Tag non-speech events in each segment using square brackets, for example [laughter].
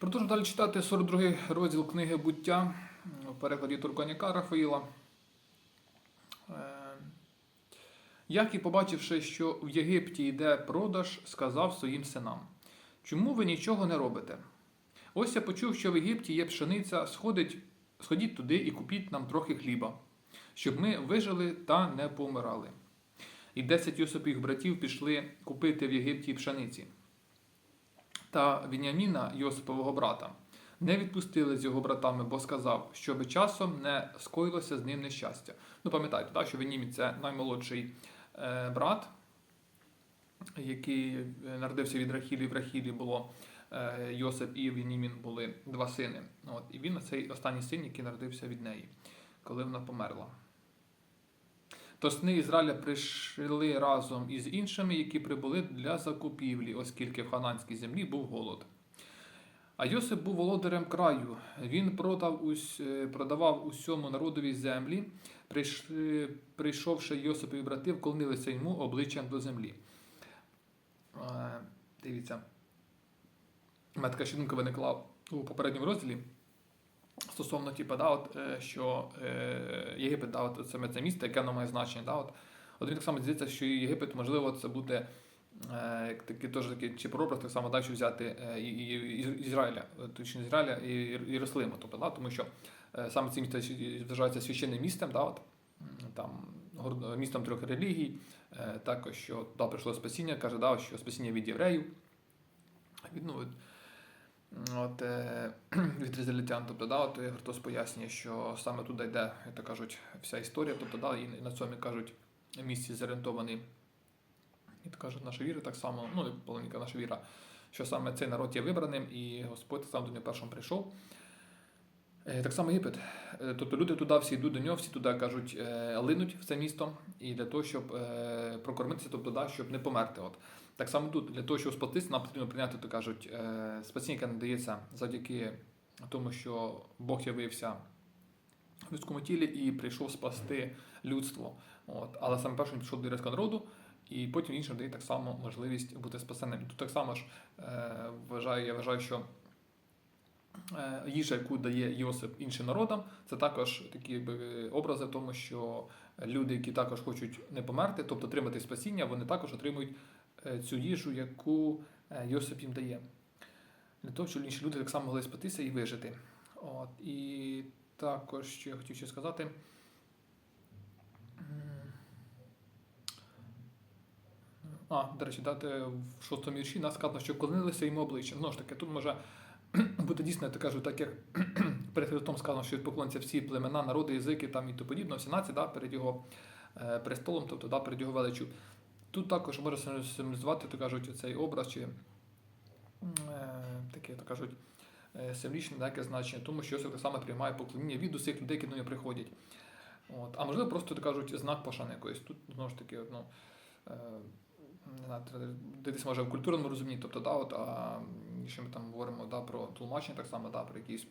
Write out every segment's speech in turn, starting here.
Продовжу далі читати 42 розділ книги буття в перекладі Турконяка Рафаїла. Е, Як і побачивши, що в Єгипті йде продаж, сказав своїм синам: Чому ви нічого не робите? Ось я почув, що в Єгипті є пшениця, сходить, сходіть туди і купіть нам трохи хліба, щоб ми вижили та не помирали. І десять Йосипових братів пішли купити в Єгипті пшениці та Вініаміна, Йосипового брата, не відпустили з його братами, бо сказав, щоби часом не скоїлося з ним нещастя. Ну, пам'ятаєте, так, що Вінімін це наймолодший е, брат, який е, народився від Рахілі. В Рахілі було е, Йосип і Вінімін були два сини. От, і він цей останній син, який народився від неї, коли вона померла. То сни Ізраїля прийшли разом із іншими, які прибули для закупівлі, оскільки в хананській землі був голод. А Йосип був володарем краю. Він продав ус, е, продавав усьому народові землі. Прийшовши Йосипові брати, вклонилися йому обличчям до землі. Дивіться, мене така виникла у попередньому розділі. Стосовно типу, да, от, е, що е, Єгипет, да, от, саме це місто, яке воно має значення. Да, от, от він так само здається, що Єгипет, можливо, це буде е, такий, теж такий, чи прообраз, так само далі взяти е, і, і, Ізраїля, е, точніше Ізраїля і Єрусалима. Тобто, да, тому що е, саме це місто вважається священним містом, да, от, там, містом трьох релігій, е, також що да, прийшло спасіння, каже, да, що спасіння від євреїв. Від, ну, От, е, [clears throat] від ізраїльтян, тобто, да, от Христос пояснює, що саме туди йде, як кажуть, вся історія, тобто, да, і на цьому кажуть, місці зорієнтований, як кажуть, наша віра так само, ну, і наша віра, що саме цей народ є вибраним, і Господь сам до нього першим прийшов. Е, Так само Єгипет. Е, Тобто люди туди всі йдуть до нього, всі туди кажуть, е, линуть в це місто, і для того, щоб прокормитися, тобто, да, щоб не померти. От. Так само тут, для того, щоб спастись, нам потрібно прийняти, то кажуть, спасіння, яке надається завдяки тому, що Бог явився в людському тілі і прийшов спасти людство. От. Але саме першим він пішов до єврейського народу, і потім іншим дає так само можливість бути спасенним. І тут так само ж вважаю, я вважаю, що їжа, яку дає Йосип іншим народам, це також такі якби, образи, тому що люди, які також хочуть не померти, тобто отримати спасіння, вони також отримують е, цю їжу, яку е, Йосип їм дає. Для того, щоб інші люди так само могли спастися і вижити. От. І також, що я хотів ще сказати. А, до речі, дати в шостому вірші нас сказано, що клонилися йому обличчям. Знову ж таки, тут може бути дійсно, я так кажу, так як [clears throat] перед Христом сказано, що поклоняться всі племена, народи, язики там і то подібне, всі нації да, перед його е, престолом, тобто да, перед його величю. Тут також може символізувати, то кажуть, цей образ чи е, таке, то кажуть, е, символічне таке значення, тому що Йосиф так само приймає поклоніння від усіх людей, які до нього приходять. От. А можливо, просто так кажуть, знак пошани якоїсь. Тут знову ж таки, ну, не знаю, дивитися може в культурному розумінні, тобто, да, от, а якщо ми там говоримо да, про тлумачення, так само, да, про якісь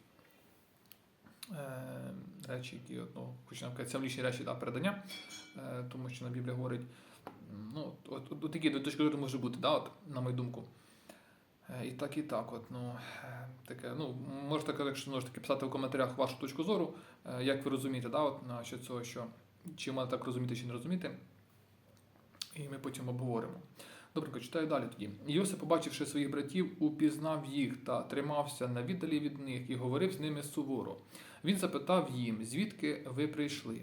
е, речі, які, от, ну, хоч нам символічні речі да, передання, е, тому що на Біблія говорить, ну, от, от, от такі точки зору може бути, да, от, на мою думку. Е, І так, і так. От, ну, е, таке, ну, можете, якщо таки, писати в коментарях вашу точку зору, е, як ви розумієте, да, от, на що цього, що, чи можна так розуміти, чи не розуміти. І ми потім обговоримо. Добре, читаю далі тоді. Йосип, побачивши своїх братів, упізнав їх та тримався на віддалі від них і говорив з ними суворо. Він запитав їм, звідки ви прийшли.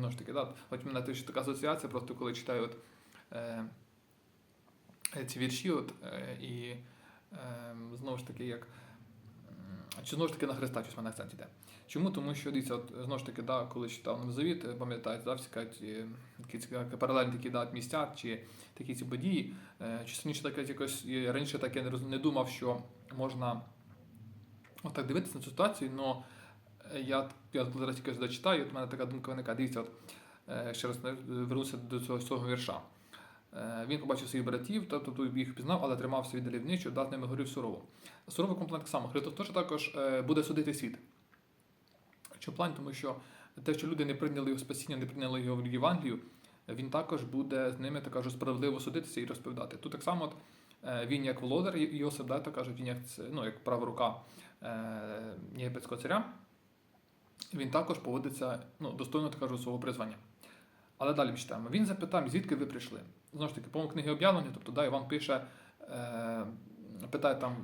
Ну ж таки, да, от мене теж така асоціація, просто коли читаю от, е, ці вірші, от, е, і е, знову ж таки, як. Чи знову ж таки на Христа щось мене акцент іде. Чому? Тому що дивіться, от знову ж таки, да, коли читав Новий Завіт, е, пам'ятаєте, да, всі кажуть, е, такі цікаві паралельні такі да, місця чи такі ці події. Е, Чи раніше таке якось раніше так я не роз- не думав, що можна отак дивитися на цю ситуацію, але я, я зараз тільки зачитаю, от у мене така думка виникає. Дивіться, от ще раз вернуся до цього, цього вірша. Е, Він побачив своїх братів, тобто їх впізнав, але тримався від далі дав з ними горів сурово. Суровий комплект так само. Христос теж також е, буде судити світ. В плані, тому що те, що люди не прийняли його спасіння, не прийняли його в Євангелію, він також буде з ними так кажу, справедливо судитися і розповідати. Тут так само от, е, він як володар Йосип, да, то кажуть, він як, ну, як права рука єгипетського царя, він також поводиться ну, достойно так кажу, свого призвання. Але далі читаємо. Він запитав, звідки ви прийшли? Знову ж таки, по книги об'явлення, тобто да, Іван пише, е, питає там,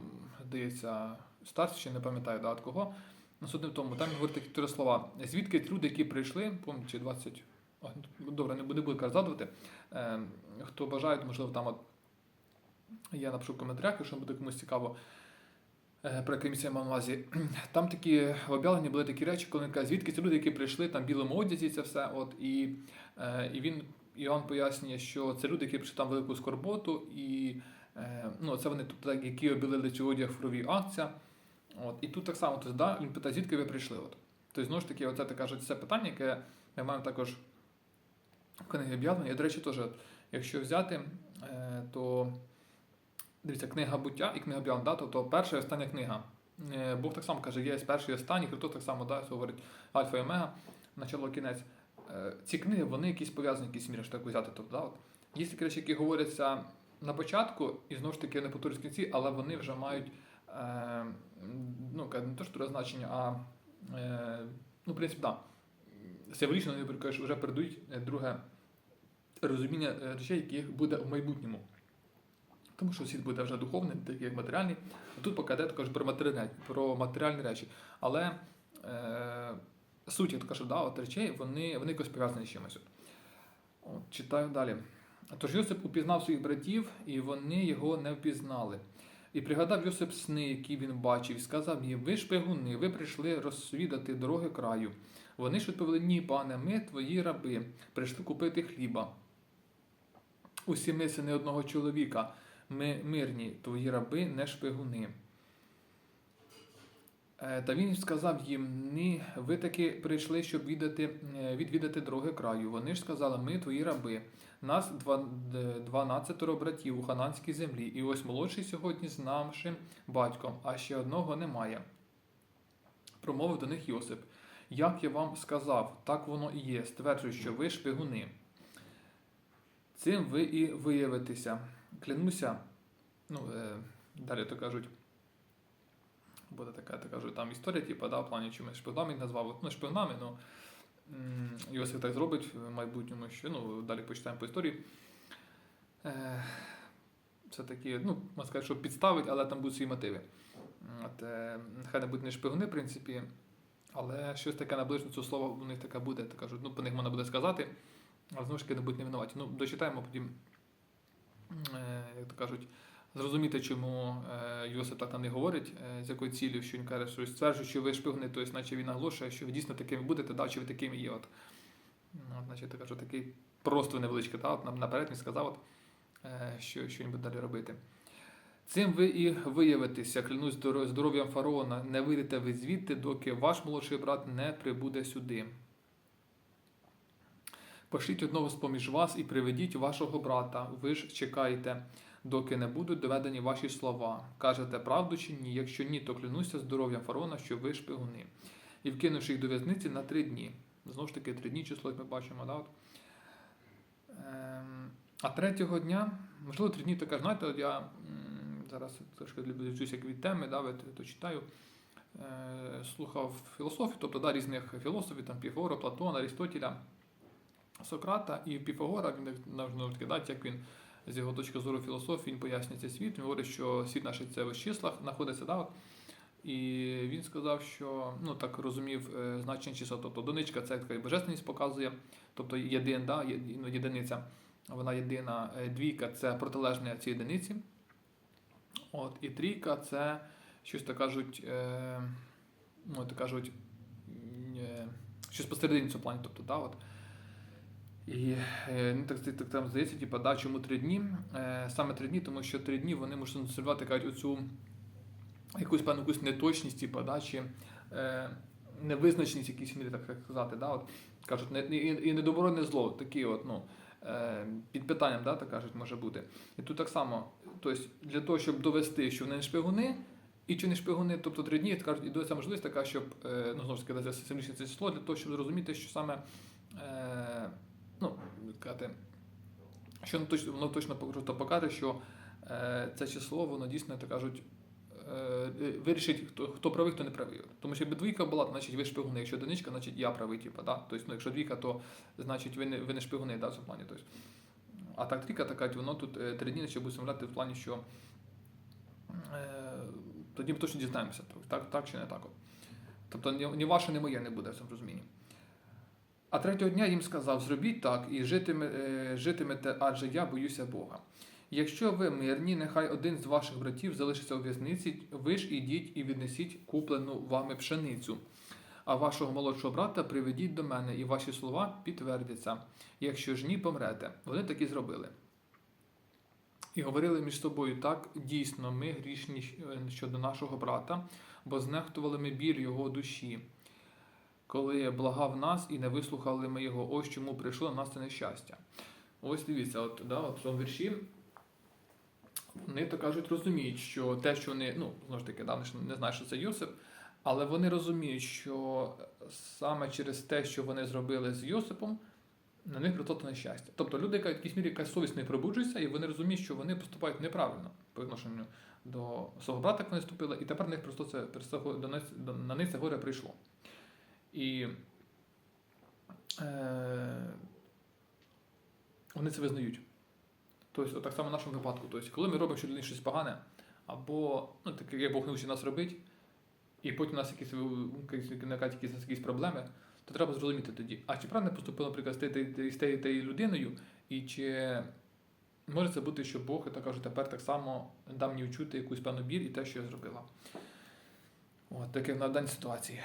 здається, старший, ще не пам'ятаю да, від кого. На судним тому, там говорить такі чотири слова. Звідки люди, які прийшли, пам'ятаю, чи 20, о, ну, добре, не буду, не буду згадувати. Е, хто бажає, можливо, там от я напишу в коментарях, якщо буде комусь цікаво. е, Про який місце я мав на увазі. [clears throat] Там такі в об'явленні були такі речі, коли він каже, звідки ці люди, які прийшли там в білому одязі, це все. От, і, е, і він Іоанн пояснює, що це люди, які прийшли там велику скорботу, і е, ну, це вони, тобто, так, які обілили цю одяг в крові акція. От, і тут так само, тобто, да, він питає, звідки ви прийшли? От. Тобто, знову ж таки, оце так кажуть, це питання, яке ми маємо також в книгі об'явлення. І, до речі, теж, якщо взяти, е, то дивіться, книга буття і книга об'явлення, да, тобто перша і остання книга. Е, Бог так само каже, є перший і останній, Христос так само да, говорить Альфа і Омега, начало кінець. Е, Ці книги, вони якісь пов'язані, якісь мірі, так взяти. Тобто, да, от. Є такі речі, які говоряться на початку, і знову ж таки не повторюють в кінці, але вони вже мають е, ну, не то, що значення, а е, ну, в принципі. Да. Символічно вони вже передають е, друге розуміння е, речей, яких буде в майбутньому. Тому що світ буде вже духовний, такий як матеріальний. Тут поки йде також про матеріальні, про матеріальні речі. Але е, суть, я кажу, да, от речей, вони, вони якось пов'язані з чимось. От, читаю далі. Тож Йосип упізнав своїх братів, і вони його не впізнали. І пригадав Йосип сни, які він бачив, і сказав їм: Ви шпигуни, ви прийшли розсвідати дороги краю. Вони ж відповіли: Ні, пане, ми твої раби, прийшли купити хліба. Усі ми сини одного чоловіка, ми мирні, твої раби, не шпигуни. Е, Та він сказав їм: Ні, ви таки прийшли, щоб віддати, е, відвідати дороги краю. Вони ж сказали, ми твої раби. Нас дванадцятеро братів у хананській землі, і ось молодший сьогодні з нашим батьком, а ще одного немає. Промовив до них Йосип. Як я вам сказав, так воно і є. Стверджую, що ви шпигуни. Цим ви і виявитеся. Клянуся, ну, е, далі то кажуть, буде така, так кажуть, там історія, типу, да, в плані, чи ми шпигунами назвав, ну, шпигунами, ну, Йосиф так зробить в майбутньому, що, ну, далі почитаємо по історії. Е, це такі, ну, можна сказати, що підставить, але там будуть свої мотиви. От, е, нехай не будуть не шпигуни, в принципі, але щось таке наближено цього слова у них таке буде, так кажуть, ну, по них можна буде сказати, але знову ж таки не будуть не винуваті. Ну, дочитаємо потім, е, як то кажуть, зрозуміти, чому е, Йосип так не говорить, е, з якою цілею, що він каже, що стверджує, що ви шпигуни, тобто, наче він наголошує, що ви дійсно такими будете, да, чи ви такими є. От. Ну, от, значить, я кажу, такий просто невеличкий, да, от, наперед він сказав, от, е, що, що він буде далі робити. Цим ви і виявитеся, клянусь здоров'ям фараона, не вийдете ви звідти, доки ваш молодший брат не прибуде сюди. Пошліть одного з поміж вас і приведіть вашого брата. Ви ж чекаєте, доки не будуть доведені ваші слова. Кажете правду чи ні? Якщо ні, то клянуся здоров'ям фараона, що ви шпигуни. І вкинувши їх до в'язниці на три дні. Знову ж таки, три дні число, як ми бачимо, да? от. Ем, а третього дня, можливо, три дні така, знаєте, от я зараз трошки відвчуся від теми, да, то читаю. Е, слухав філософію, тобто да, різних філософів, там Піфагора, Платона, Арістотеля, Сократа і Піфагора, він знову таки, да, як він з його точки зору філософії, він пояснює цей світ. Він говорить, що світ наш це в числах знаходиться. Да, от. І він сказав, що ну так розумів е, значення числа. Тобто одиничка це така божественність показує, тобто єдин, да, ну, єдиниця, вона єдина, Е, двійка це протилежне цій єдиниці. От, і трійка це щось так кажуть, е, ну, так кажуть, е, щось посередині цього плані. Тобто, да, от. І е, ну, так, так, там здається, типу, да, чому три дні? Е, саме три дні, тому що три дні вони можуть символізувати кажуть, оцю якусь певну якусь неточність, типу, да, чи е, невизначеність якісь так сказати. Да, от, кажуть, не, і, і не не зло, такі от, ну, е, під питанням, да, так кажуть, може бути. І тут так само, тобто, для того, щоб довести, що вони не шпигуни, і чи не шпигуни, тобто три дні, кажуть, і додається можливість така, щоб, е, ну, знову ж таки, це число, для того, щоб зрозуміти, що саме, е, ну, сказати, що воно точно, воно точно просто покаже, що е, це число, воно дійсно, так кажуть, е, вирішить, хто, хто правий, хто не правий. Тому що якби двійка була, значить ви шпигуни. Якщо одиничка, значить я правий, типу, да? Тобто, ну, якщо двійка, то значить ви не, ви не шпигуни, да, в плані. Тобто. А так трійка така, воно тут е, три дні ще буде симуляти в плані, що е, тоді ми точно дізнаємося, так, так чи не так. Тобто ні ваше, ні моє не буде в цьому розумінні. А третього дня їм сказав: зробіть так і е, житимете, адже я боюся Бога. Якщо ви мирні, нехай один з ваших братів залишиться у в'язниці, ви ж ідіть і віднесіть куплену вами пшеницю. А вашого молодшого брата приведіть до мене, і ваші слова підтвердяться. Якщо ж ні, помрете. Вони так і зробили. І говорили між собою так, дійсно, ми грішні е, щодо нашого брата, бо знехтували ми біль його душі, коли благав нас і не вислухали ми його, ось чому прийшло на нас це нещастя. Ось дивіться, от, да, от в цьому вірші вони то кажуть, розуміють, що те, що вони, ну, знову ж таки, да, не знають, що це Йосип, але вони розуміють, що саме через те, що вони зробили з Йосипом, на них прийшло то нещастя. Тобто люди, в якійсь мірі якась совість не пробуджується, і вони розуміють, що вони поступають неправильно по відношенню до свого брата, як вони ступили, і тепер на них просто це на них це горе прийшло. І е, вони це визнають. Тобто, так само в нашому випадку. Тобто, коли ми робимо щодо щось погане, або ну, таке, як Бог не вчить нас робити, і потім у нас якісь, якісь, якісь, проблеми, то треба зрозуміти тоді, а чи правильно поступило, наприклад, з тією- тією людиною, і чи може це бути, що Бог, я так кажу, тепер так само дав мені вчути якусь певну біль і те, що я зробила. От таке на даній ситуації.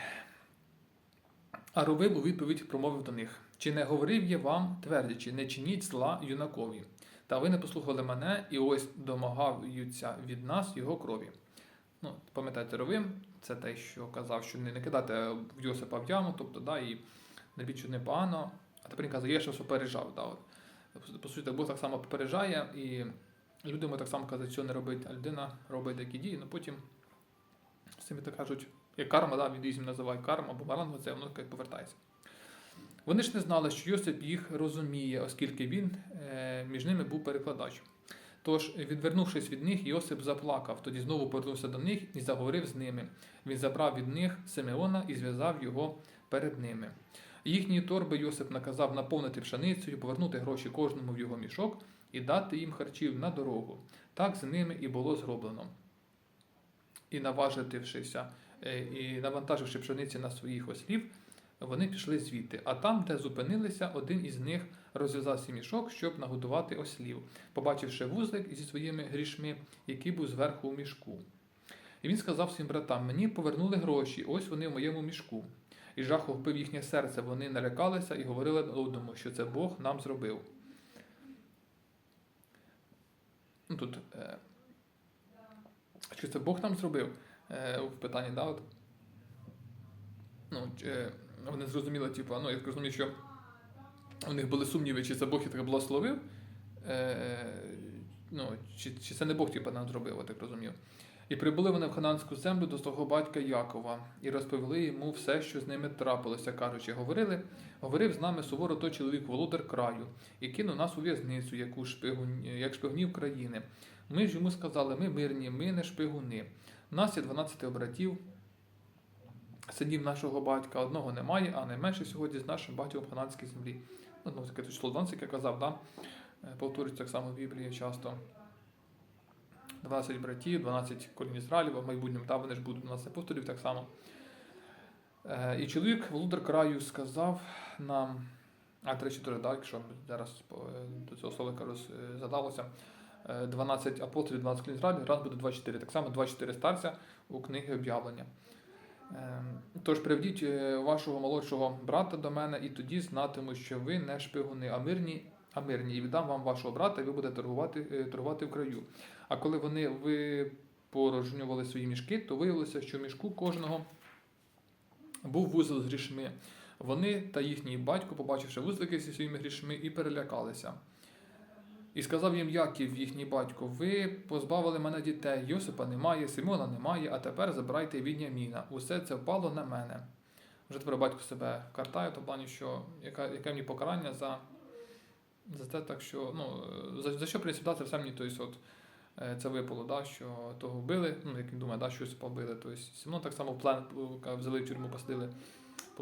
А Ровим у відповідь промовив до них: Чи не говорив я вам, твердячи, не чиніть зла юнакові? Та ви не послухали мене, і ось домагаються від нас його крові. Ну, пам'ятаєте, Ровим, це те, що казав, що не, кидати Йосипа в яму, тобто, да, і не більше непогано. А тепер він каже, я ще попереджав. Да, от. По суті, Бог так само попереджає, і люди йому так само кажуть, що не робить, а людина робить такі дії, ну потім з цим так кажуть, як карма, да, відізм називають карма, або баланс, це воно як повертається. Вони ж не знали, що Йосип їх розуміє, оскільки він е, між ними був перекладач. Тож, відвернувшись від них, Йосип заплакав, тоді знову повернувся до них і заговорив з ними. Він забрав від них Симеона і зв'язав його перед ними. Їхні торби Йосип наказав наповнити пшеницею, повернути гроші кожному в його мішок і дати їм харчів на дорогу. Так з ними і було зроблено. І наважитившися, і навантаживши пшениці на своїх ослів, вони пішли звідти. А там, де зупинилися, один із них розв'язав свій мішок, щоб нагодувати ослів, побачивши вузлик зі своїми грішми, який був зверху у мішку. І він сказав своїм братам: Мені повернули гроші, ось вони в моєму мішку. І жах вбив їхнє серце. Вони налякалися і говорили одному, що це Бог нам зробив. Ну, тут, е, що це Бог нам зробив? Е, в питанні, да, от. Ну, е, вони зрозуміли, типу, ну, я так розумію, що у них були сумніви, чи це Бог їх благословив, е, ну, чи, чи це не Бог типу, нам зробив, я так розумів. І прибули вони в хананську землю до свого батька Якова і розповіли йому все, що з ними трапилося, кажучи, говорили, говорив з нами суворо той чоловік володар краю, і кинув нас у в'язницю, яку шпигун, як шпигунів країни. Ми ж йому сказали, ми мирні, ми не шпигуни. Нас є 12 братів, синів нашого батька, одного немає, а найменше сьогодні з нашим батьком в хананській землі. Ну, ну, таке число 12, як я казав, да? Е, повторюється так само в Біблії часто. 12 братів, 12 колін Ізраїлів, а в майбутньому та вони ж будуть 12 апостолів так само. Е, і чоловік, володар краю, сказав нам, а 3-4, так, якщо зараз е, до цього словика розгадалося, 12 апостолів, 12 колін Ізраїлів, раз буде 24. Так само 24 старця у книги об'явлення. Е, Тож приведіть е, вашого молодшого брата до мене, і тоді знатиму, що ви не шпигуни, а мирні, а мирні, і віддам вам вашого брата, і ви будете торгувати, е, торгувати в краю. А коли вони випорожнювали свої мішки, то виявилося, що в мішку кожного був вузол з грішми. Вони та їхній батько, побачивши вузлики зі своїми грішми, і перелякалися. І сказав їм Яків, їхній батько, ви позбавили мене дітей, Йосипа немає, Симона немає, а тепер забирайте Віняміна. Усе це впало на мене. Вже тепер батько себе картає, в плані, що яка, яке мені покарання за, за те, так що, ну, за, за що присідати все мені, тобто, от, е, це випало, да, що того вбили, ну, як він думає, да, що Йосипа. Тобто Симон так само в плен е, взяли в тюрму, посадили,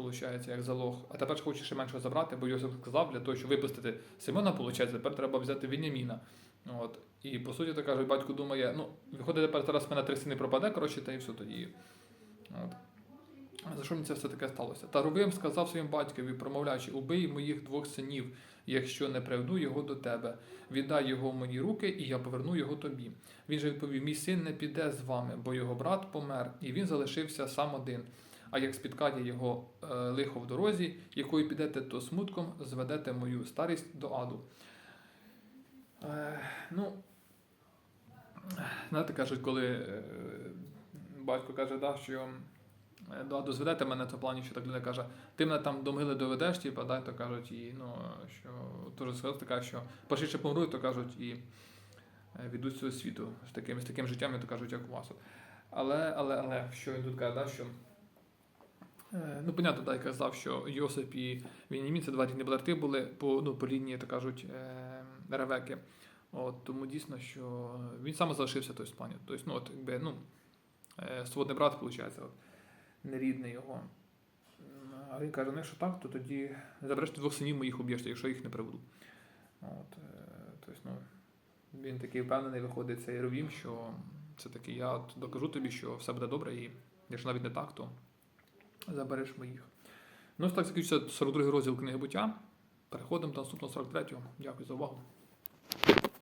виходить, як залог. А тепер ж ще менше забрати, бо Йосип сказав, для того, щоб випустити Симона, виходить, тепер треба взяти Віняміна. От. І по суті, то кажуть, батько думає, ну, виходить, тепер зараз в мене три сини пропаде, коротше, та і все тоді. От. За що мені це все таке сталося? Та Рувим сказав своїм батькові, промовляючи, убий моїх двох синів, якщо не приведу його до тебе. Віддай його в мої руки, і я поверну його тобі. Він же відповів: Мій син не піде з вами, бо його брат помер, і він залишився сам один. А як спіткає його е, лихо в дорозі, якою підете, то смутком зведете мою старість до аду. Е, ну, знаєте, кажуть, коли е, батько каже, да, що е, до аду зведете мене, то в плані, що так людина каже, ти мене там до могили доведеш, типу, да, то кажуть, і ну, що теж сказати, така, що пошвидше помру, то кажуть, і відуть цього світу з таким, з таким життям, то кажуть, як у вас. Але, але, але, що він тут каже, да, що Ну, понятно, так, я казав, що Йосип і Вінімін це два рідні брати були по, ну, по лінії, так кажуть, е, Ревеки. От, тому дійсно, що він саме залишився той в. Тобто, ну, от, якби, ну, е, сводний брат, виходить, от, нерідний його. А він каже, ну якщо так, то тоді забереш двох синів моїх уб'єш, якщо їх не приведу. От, е, тобто, ну, він такий впевнений виходить цей Ровім, що це таки я докажу тобі, що все буде добре, і якщо навіть не так, то забереш моїх. Ну, ось так закінчиться 42 розділ книги буття. Переходимо до наступного 43-го. Дякую за увагу.